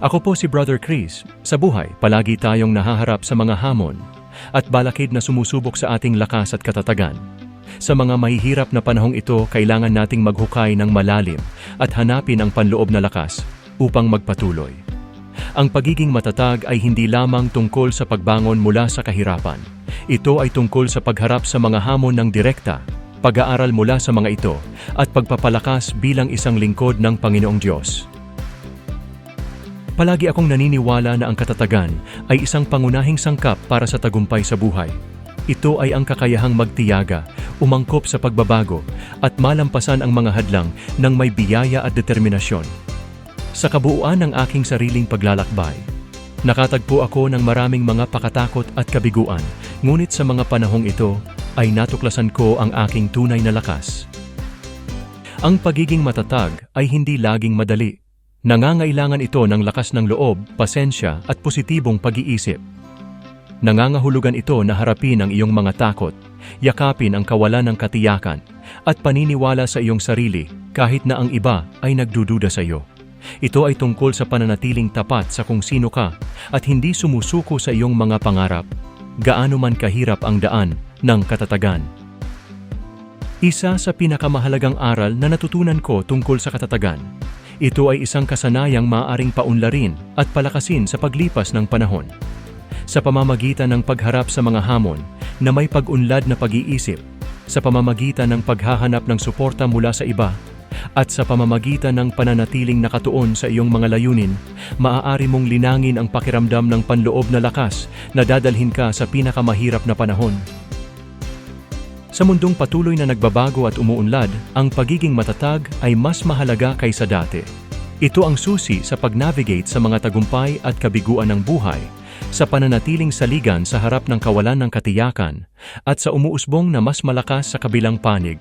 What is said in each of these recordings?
Ako po si Brother Chris. Sa buhay, palagi tayong nahaharap sa mga hamon at balakid na sumusubok sa ating lakas at katatagan. Sa mga mahihirap na panahong ito, kailangan nating maghukay ng malalim at hanapin ang panloob na lakas upang magpatuloy. Ang pagiging matatag ay hindi lamang tungkol sa pagbangon mula sa kahirapan. Ito ay tungkol sa pagharap sa mga hamon ng direkta, pag-aaral mula sa mga ito, at pagpapalakas bilang isang lingkod ng Panginoong Diyos. Palagi akong naniniwala na ang katatagan ay isang pangunahing sangkap para sa tagumpay sa buhay. Ito ay ang kakayahang magtiyaga, umangkop sa pagbabago, at malampasan ang mga hadlang ng may biyaya at determinasyon. Sa kabuuan ng aking sariling paglalakbay, nakatagpo ako ng maraming mga pakatakot at kabiguan, ngunit sa mga panahong ito ay natuklasan ko ang aking tunay na lakas. Ang pagiging matatag ay hindi laging madali. Nangangailangan ito ng lakas ng loob, pasensya at positibong pag-iisip. Nangangahulugan ito na harapin ang iyong mga takot, yakapin ang kawalan ng katiyakan, at paniniwala sa iyong sarili kahit na ang iba ay nagdududa sa iyo. Ito ay tungkol sa pananatiling tapat sa kung sino ka at hindi sumusuko sa iyong mga pangarap, gaano man kahirap ang daan ng katatagan. Isa sa pinakamahalagang aral na natutunan ko tungkol sa katatagan ito ay isang kasanayang maaaring paunlarin at palakasin sa paglipas ng panahon. Sa pamamagitan ng pagharap sa mga hamon na may pag-unlad na pag-iisip, sa pamamagitan ng paghahanap ng suporta mula sa iba, at sa pamamagitan ng pananatiling nakatuon sa iyong mga layunin, maaari mong linangin ang pakiramdam ng panloob na lakas na dadalhin ka sa pinakamahirap na panahon. Sa mundong patuloy na nagbabago at umuunlad, ang pagiging matatag ay mas mahalaga kaysa dati. Ito ang susi sa pag-navigate sa mga tagumpay at kabiguan ng buhay, sa pananatiling saligan sa harap ng kawalan ng katiyakan, at sa umuusbong na mas malakas sa kabilang panig.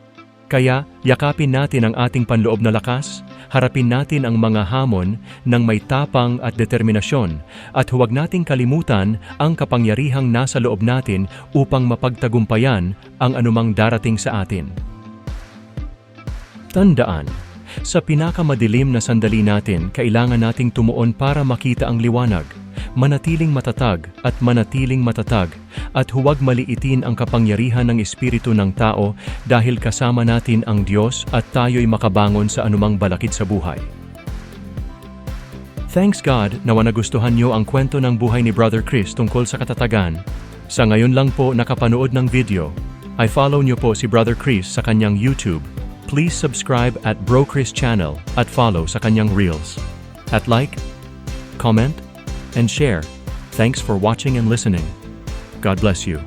Kaya, yakapin natin ang ating panloob na lakas, harapin natin ang mga hamon ng may tapang at determinasyon, at huwag nating kalimutan ang kapangyarihang nasa loob natin upang mapagtagumpayan ang anumang darating sa atin. Tandaan, sa pinakamadilim na sandali natin, kailangan nating tumuon para makita ang liwanag, manatiling matatag at manatiling matatag, at huwag maliitin ang kapangyarihan ng Espiritu ng tao dahil kasama natin ang Diyos at tayo'y makabangon sa anumang balakid sa buhay. Thanks God na nagustuhan niyo ang kwento ng buhay ni Brother Chris tungkol sa katatagan. Sa ngayon lang po nakapanood ng video, ay follow niyo po si Brother Chris sa kanyang YouTube. Please subscribe at Bro Chris channel at follow sa kanyang Reels. At like, comment, and share. Thanks for watching and listening. God bless you.